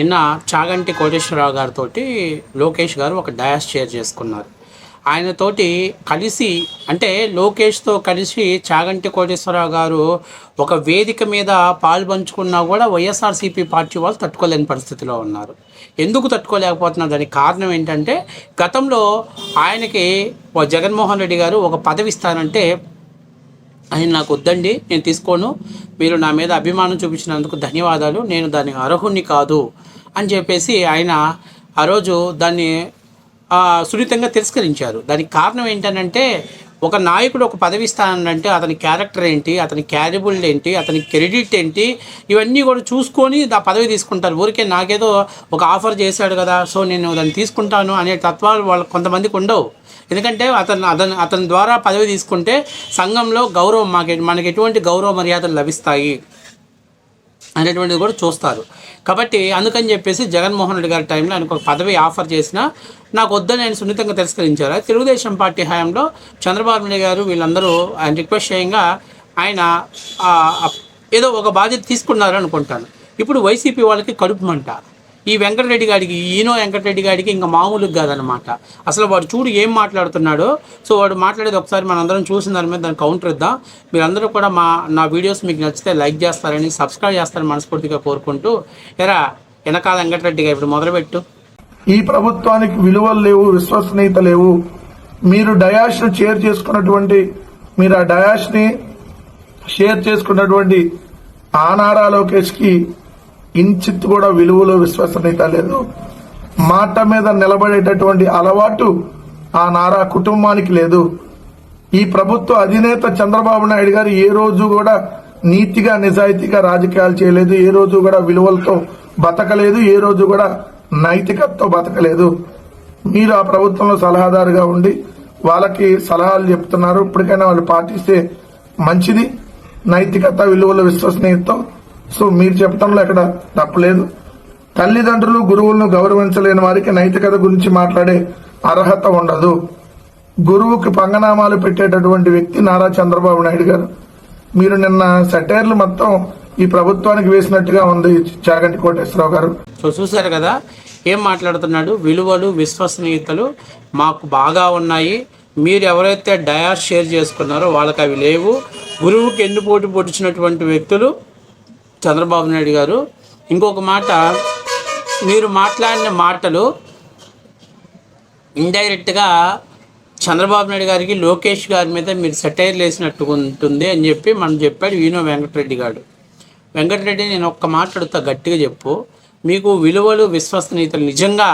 నిన్న చాగంటి కోటేశ్వరరావు గారితో లోకేష్ గారు ఒక డయాస్ షేర్ చేసుకున్నారు. ఆయనతోటి కలిసి అంటే లోకేష్తో కలిసి చాగంటి కోటేశ్వరరావు గారు ఒక వేదిక మీద పాల్పంచుకున్నా కూడా వైఎస్ఆర్సీపీ పార్టీ వాళ్ళు తట్టుకోలేని పరిస్థితిలో ఉన్నారు. ఎందుకు తట్టుకోలేకపోతున్నారు? దానికి కారణం ఏంటంటే గతంలో ఆయనకి జగన్మోహన్ రెడ్డి గారు ఒక పదవి ఇస్తానంటే ఆయన నాకు వద్దండి నేను తీసుకోను మీరు నా మీద అభిమానం చూపించినందుకు ధన్యవాదాలు. నేను దాని అర్హుణ్ణి కాదు అని చెప్పేసి ఆయన ఆ రోజు దాన్ని సున్నితంగా తిరస్కరించారు. దానికి కారణం ఏంటనంటే ఒక నాయకుడు ఒక పదవి ఇస్తానంటే అతని క్యారెక్టర్ ఏంటి అతని క్యారిబుల్ ఏంటి అతని క్రెడిట్ ఏంటి ఇవన్నీ కూడా చూసుకొని ఆ పదవి తీసుకుంటారు. ఊరికే నాకేదో ఒక ఆఫర్ చేశాడు కదా సో నేను దాన్ని తీసుకుంటాను అనే తత్వాలు వాళ్ళ కొంతమందికి ఉండవు. ఎందుకంటే అతను అతను అతని ద్వారా పదవి తీసుకుంటే సంఘంలో గౌరవం మాకు మనకి ఎటువంటి గౌరవ మర్యాదలు లభిస్తాయి అనేటువంటిది కూడా చూస్తారు. కాబట్టి అందుకని చెప్పేసి జగన్మోహన్ రెడ్డి గారి టైంలో ఆయనకు ఒక పదవి ఆఫర్ చేసినా నాకు వద్దని ఆయన సున్నితంగా తిరస్కరించారు? తెలుగుదేశం పార్టీ హయాంలో చంద్రబాబు నాయుడు గారు వీళ్ళందరూ ఆయన రిక్వెస్ట్ చేయంగా ఆయన ఏదో ఒక బాధ్యత తీసుకున్నారు అనుకుంటాను ఇప్పుడు వైసీపీ వాళ్ళకి కడుపు మంట. ఈ వెంకటరెడ్డి గారికి ఈనో వెంకటరెడ్డి గారికి ఇంకా మామూలుగా కాదనమాట అసలు వాడు చూడు ఏం మాట్లాడుతున్నాడో సో వాడు మాట్లాడేది ఒకసారి మనందరం చూసిన దాని మీద దాన్ని కౌంటర్ ఇద్దాం మీరందరూ కూడా మా నా వీడియోస్ మీకు నచ్చితే లైక్ చేస్తారని సబ్స్క్రైబ్ చేస్తారని మనస్ఫూర్తిగా కోరుకుంటూ. ఎరా వెనకాల వెంకటరెడ్డి గారు ఇప్పుడు మొదలుపెట్టు. ఈ ప్రభుత్వానికి విలువలు లేవు విశ్వసనీయత లేవు. మీరు డయాష్ను షేర్ చేసుకున్నటువంటి మీరు ఆ డయాష్ని షేర్ చేసుకున్నటువంటి ఆనారా లోకేష్కి ఇంచిత్ కూడా విలువలో విశ్వసనీయత లేదు. మాట మీద నిలబడేటటువంటి అలవాటు ఆ నారా కుటుంబానికి లేదు. ఈ ప్రభుత్వ అధినేత చంద్రబాబు నాయుడు గారు ఏ రోజు కూడా నీతిగా నిజాయితీగా రాజకీయాలు చేయలేదు. ఏ రోజు కూడా విలువలతో బతకలేదు. ఏ రోజు కూడా నైతికతతో బతకలేదు. మీరు ఆ ప్రభుత్వంలో సలహాదారుగా ఉండి వాళ్ళకి సలహాలు చెప్తున్నారు. ఇప్పటికైనా వాళ్ళు పాటిస్తే మంచిది. నైతికత విలువల విశ్వసనీయతతో సో మీరు చెప్పడంలో ఎక్కడ తప్పలేదు. తల్లిదండ్రులు గురువులను గౌరవించలేని వారికి నైతికత గురించి మాట్లాడే అర్హత ఉండదు. గురువుకి పంగనామాలు పెట్టేటటువంటి వ్యక్తి నారా చంద్రబాబు నాయుడు గారు. మీరు నిన్న సెటైర్లు మొత్తం ఈ ప్రభుత్వానికి వేసినట్టుగా ఉంది చాగంటి కోటేశ్వరరావు గారు. సో చూశారు కదా ఏం మాట్లాడుతున్నాడు? విలువలు విశ్వసనీయతలు మాకు బాగా ఉన్నాయి. మీరు ఎవరైతే డయాస్ షేర్ చేసుకున్నారో వాళ్ళకి అవి లేవు. గురువుకి ఎన్ను పోటీ పొడిచినటువంటి వ్యక్తులు? చంద్రబాబు నాయుడు గారు. ఇంకొక మాట మీరు మాట్లాడిన మాటలు ఇండైరెక్ట్గా చంద్రబాబు నాయుడు గారికి లోకేష్ గారి మీద మీరు సెటైర్లు వేసినట్టు ఉంటుంది అని చెప్పి మనం చెప్పాడు వీణో వెంకటరెడ్డి గారు. వెంకటరెడ్డి నేను ఒక్క మాట్లాడుతా గట్టిగా చెప్పు. మీకు విలువలు విశ్వసనీయతలు నిజంగా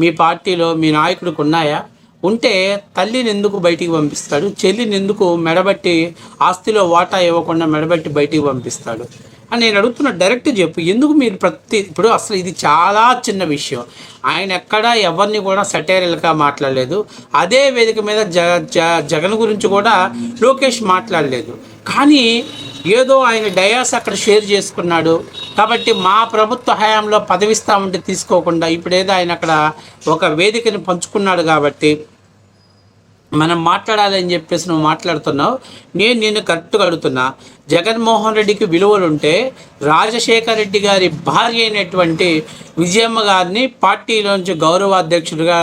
మీ పార్టీలో మీ నాయకుడికి ఉన్నాయా? ఉంటే తల్లిని ఎందుకు బయటికి పంపిస్తాడు? చెల్లిని ఎందుకు మెడబట్టి ఆస్తిలో వాటా ఇవ్వకుండా మెడబట్టి బయటికి పంపిస్తాడు? అని నేను అడుగుతున్న డైరెక్ట్ చెప్పు. ఎందుకు మీరు ప్రతి ఇప్పుడు అసలు ఇది చాలా చిన్న విషయం. ఆయన ఎక్కడా ఎవరిని కూడా సెటైరల్గా మాట్లాడలేదు. అదే వేదిక మీద జ జ- జగన్ గురించి కూడా లోకేష్ మాట్లాడలేదు. కానీ ఏదో ఆయన డయాస్ అక్కడ షేర్ చేసుకున్నాడు. కాబట్టి మా ప్రభుత్వ హయాంలో పదవిస్తామంటే తీసుకోకుండా ఇప్పుడేదో ఆయన అక్కడ ఒక వేదికని పంచుకున్నాడు కాబట్టి మనం మాట్లాడాలని చెప్పేసి నువ్వు మాట్లాడుతున్నావు. నేను నిన్ను కరెక్ట్గా అడుగుతున్నా. జగన్మోహన్ రెడ్డికి విలువలు ఉంటే రాజశేఖర రెడ్డి గారి భార్య అయినటువంటి విజయమ్మ గారిని పార్టీలోంచి గౌరవాధ్యక్షుడిగా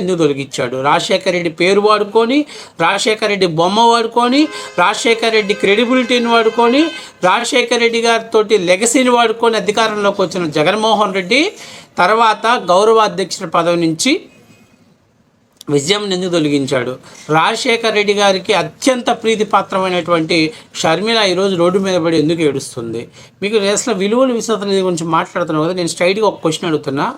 ఎందుకు తొలగించాడు? రాజశేఖర రెడ్డి పేరు వాడుకొని రాజశేఖర రెడ్డి బొమ్మ వాడుకొని రాజశేఖర రెడ్డి క్రెడిబిలిటీని వాడుకొని రాజశేఖర రెడ్డి గారితో లెగసీని వాడుకొని అధికారంలోకి వచ్చిన జగన్మోహన్ రెడ్డి తర్వాత గౌరవాధ్యక్షుడి పదవి నుంచి విజయం ఎందుకు తొలగించాడు. రాజశేఖర్ రెడ్డి గారికి అత్యంత ప్రీతిపాత్రమైనటువంటి షర్మిల ఈరోజు రోడ్డు మీద పడి ఎందుకు ఏడుస్తుంది? మీకు అసలు విలువలు విశ్వతల గురించి మాట్లాడుతున్నావు కదా నేను స్ట్రైట్గా ఒక క్వశ్చన్ అడుగుతున్నా.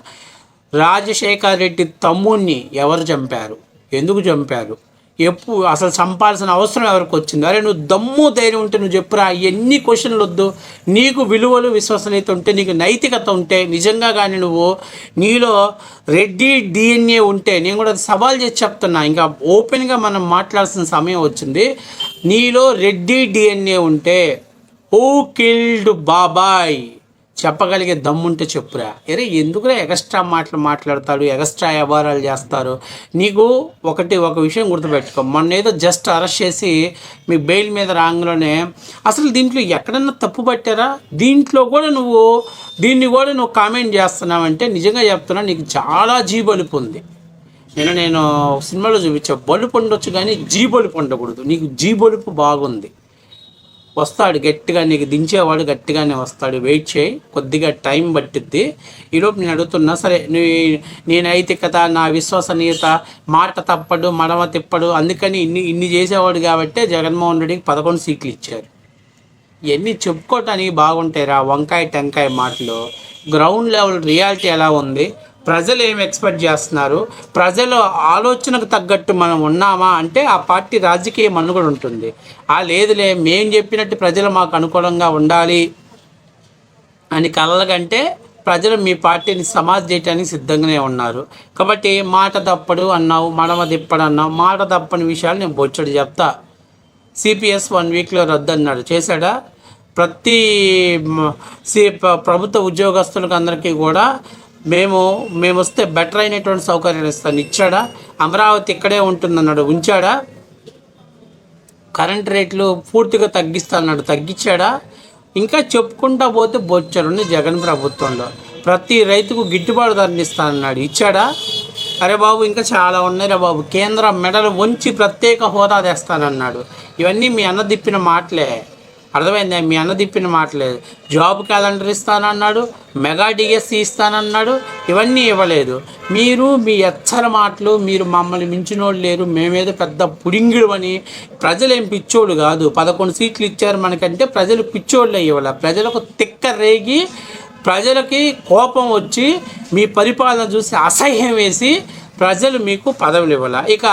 రాజశేఖర్ రెడ్డి తమ్ముణ్ణి ఎవరు చంపారు? ఎందుకు చంపారు? ఎప్పుడు అసలు చంపాల్సిన అవసరం ఎవరికి వచ్చింది? అరే నువ్వు దమ్ము ధైర్యం ఉంటే నువ్వు చెప్పురా ఎన్ని క్వశ్చన్లు వద్దు. నీకు విలువలు విశ్వసనీయత ఉంటే నీకు నైతికత ఉంటే నిజంగా కానీ నువ్వు నీలో రెడ్డి డిఎన్ఏ ఉంటే నేను కూడా సవాల్ చేసి చెప్తున్నా. ఇంకా ఓపెన్గా మనం మాట్లాడాల్సిన సమయం వచ్చింది. నీలో రెడ్డి డిఎన్ఏ ఉంటే హూ కిల్డ్ బాబాయ్ చెప్పగలిగే దమ్ముంటే చెప్పురా. అరే ఎందుకురా ఎగస్ట్రా మాటలు మాట్లాడతాడు ఎగస్ట్రా వ్యవహారాలు చేస్తారు? నీకు ఒకటి ఒక విషయం గుర్తుపెట్టుకో. మొన్న ఏదో జస్ట్ అరెస్ట్ చేసి మీ బెయిల్ మీద రాంగ్లోనే అసలు దీంట్లో ఎక్కడన్నా తప్పు పట్టారా? దీంట్లో కూడా నువ్వు దీన్ని కూడా నువ్వు కామెంట్ చేస్తున్నావంటే నిజంగా చెప్తున్నా నీకు చాలా జీబలుపు ఉంది. నేను నేను సినిమాలో చూపించా బలుపు ఉండొచ్చు కానీ జీ బలుపు ఉండకూడదు. నీకు జీ బలుపు బాగుంది. వస్తాడు గట్టిగా నీకు దించేవాడు గట్టిగానే వస్తాడు. వెయిట్ చేయి కొద్దిగా టైం పట్టిద్ది. ఈలోపు నేను అడుగుతున్నా సరే నీ నీ నైతికత నా విశ్వసనీయత మాట తప్పడు మడమ తిప్పడు అందుకని ఇన్ని ఇన్ని చేసేవాడు కాబట్టే జగన్మోహన్ రెడ్డికి పదకొండు సీట్లు ఇచ్చారు. ఇవన్నీ చెప్పుకోవటానికి బాగుంటాయిరా వంకాయ టెంకాయ మాటలు. గ్రౌండ్ లెవెల్ రియాలిటీ ఎలా ఉంది? ప్రజలు ఏం ఎక్స్పెక్ట్ చేస్తున్నారు? ప్రజల ఆలోచనకు తగ్గట్టు మనం ఉన్నామా? అంటే ఆ పార్టీ రాజకీయ అనుగుణ ఉంటుంది. ఆ లేదులే మేం చెప్పినట్టు ప్రజలు మాకు అనుకూలంగా ఉండాలి అని కలలకంటే ప్రజలు మీ పార్టీని సమాజ్ చేయడానికి సిద్ధంగానే ఉన్నారు. కాబట్టి మాట తప్పడు అన్నావు మడమ తిప్పడు అన్నావు మాట తప్పని విషయాలు నేను బొచ్చడు చెప్తా. సిపిఎస్ వన్ వీక్లో రద్దు అన్నాడు చేశాడా? ప్రతి ప్రభుత్వ ఉద్యోగస్తులకు అందరికీ కూడా మేము మేము వస్తే బెటర్ అయినటువంటి సౌకర్యాలు ఇస్తాను. ఇచ్చాడా? అమరావతి ఇక్కడే ఉంటుందన్నాడు. ఉంచాడా? కరెంట్ రేట్లు పూర్తిగా తగ్గిస్తాన్నాడు తగ్గించాడా? ఇంకా చెప్పుకుంటా పోతే బొచ్చరుంది జగన్ ప్రభుత్వంలో. ప్రతి రైతుకు గిట్టుబాటు ధరని ఇస్తానన్నాడు. ఇచ్చాడా? అరే బాబు ఇంకా చాలా ఉన్నాయిరా బాబు. కేంద్ర మెడలు వంచి ప్రత్యేక హోదా తెస్తానన్నాడు. ఇవన్నీ మీ అన్న దిప్పిన మాటలే. అర్థమైంది? మీ అన్న తిప్పిన మాటలే జాబ్ క్యాలెండర్ ఇస్తానన్నాడు మెగా డిఎస్సి ఇస్తానన్నాడు ఇవన్నీ ఇవ్వలేదు. మీరు మీ ఎచ్చర మాటలు మీరు మమ్మల్ని మించినోళ్ళు లేరు మేమేదో పెద్ద పుడింగిడు అని ప్రజలు ఏం పిచ్చోళ్ళు కాదు. పదకొండు సీట్లు ఇచ్చారు మనకంటే ప్రజలు పిచ్చోళ్ళు ఇవ్వాల. ప్రజలకు తిక్క రేగి ప్రజలకి కోపం వచ్చి మీ పరిపాలన చూసి అసహ్యం వేసి ప్రజలు మీకు పదవులు ఇవ్వాల? ఇక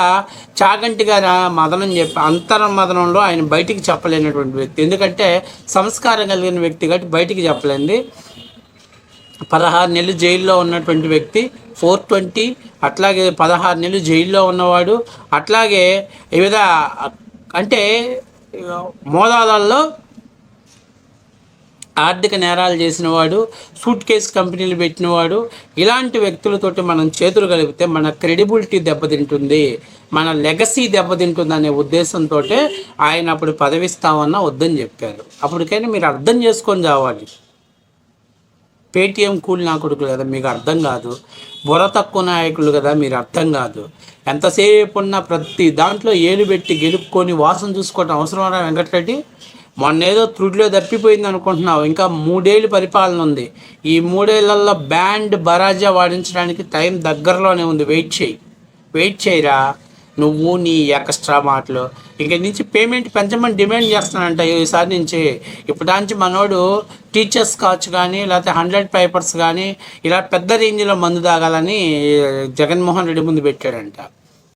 చాగంటి గారి మదనం చెప్పి అంతర మదనంలో ఆయన బయటికి చెప్పలేనటువంటి వ్యక్తి. ఎందుకంటే సంస్కారం కలిగిన వ్యక్తి కాబట్టి బయటికి చెప్పలేంది. పదహారు నెలలు జైల్లో ఉన్నటువంటి వ్యక్తి ఫోర్ ట్వంటీ అట్లాగే పదహారు నెలలు జైల్లో ఉన్నవాడు అట్లాగే వివిధ అంటే మోదాలలో ఆర్థిక నేరాలు చేసినవాడు సూట్ కేసు కంపెనీలు పెట్టినవాడు ఇలాంటి వ్యక్తులతోటి మనం చేతులు కలిపితే మన క్రెడిబిలిటీ దెబ్బతింటుంది మన లెగసీ దెబ్బతింటుంది అనే ఉద్దేశంతో ఆయన అప్పుడు పదవిస్తామన్నా వద్దని చెప్పారు. అప్పటికైనా మీరు అర్థం చేసుకొని చావాలి పేటీఎం కూలి నా కొడుకులు కదా మీకు అర్థం కాదు. బుర్ర తక్కువ నాయకులు కదా మీరు అర్థం కాదు. ఎంతసేపు ఉన్న ప్రతి దాంట్లో ఏలు పెట్టి గెలుపుకొని వాసన చూసుకోవటం అవసరమా వెంకటరెడ్డి? మొన్న ఏదో త్రుడిలో తప్పిపోయింది అనుకుంటున్నావు. ఇంకా మూడేళ్ళు పరిపాలన ఉంది. ఈ మూడేళ్ళలో బ్యాండ్ బరాజా వాడించడానికి టైం దగ్గరలోనే ఉంది. వెయిట్ చేయి. వెయిట్ చేయరా? నువ్వు నీ ఎక్స్ట్రా మాటలు. ఇంక నుంచి పేమెంట్ పెంచమని డిమాండ్ చేస్తానంట ఈసారి నుంచి ఇప్పటి నుంచి మనోడు టీచర్స్ కావచ్చు కానీ లేకపోతే హండ్రెడ్ పేపర్స్ కానీ ఇలా పెద్ద రేంజ్లో మందు తాగాలని జగన్మోహన్ రెడ్డి ముందు పెట్టాడంట.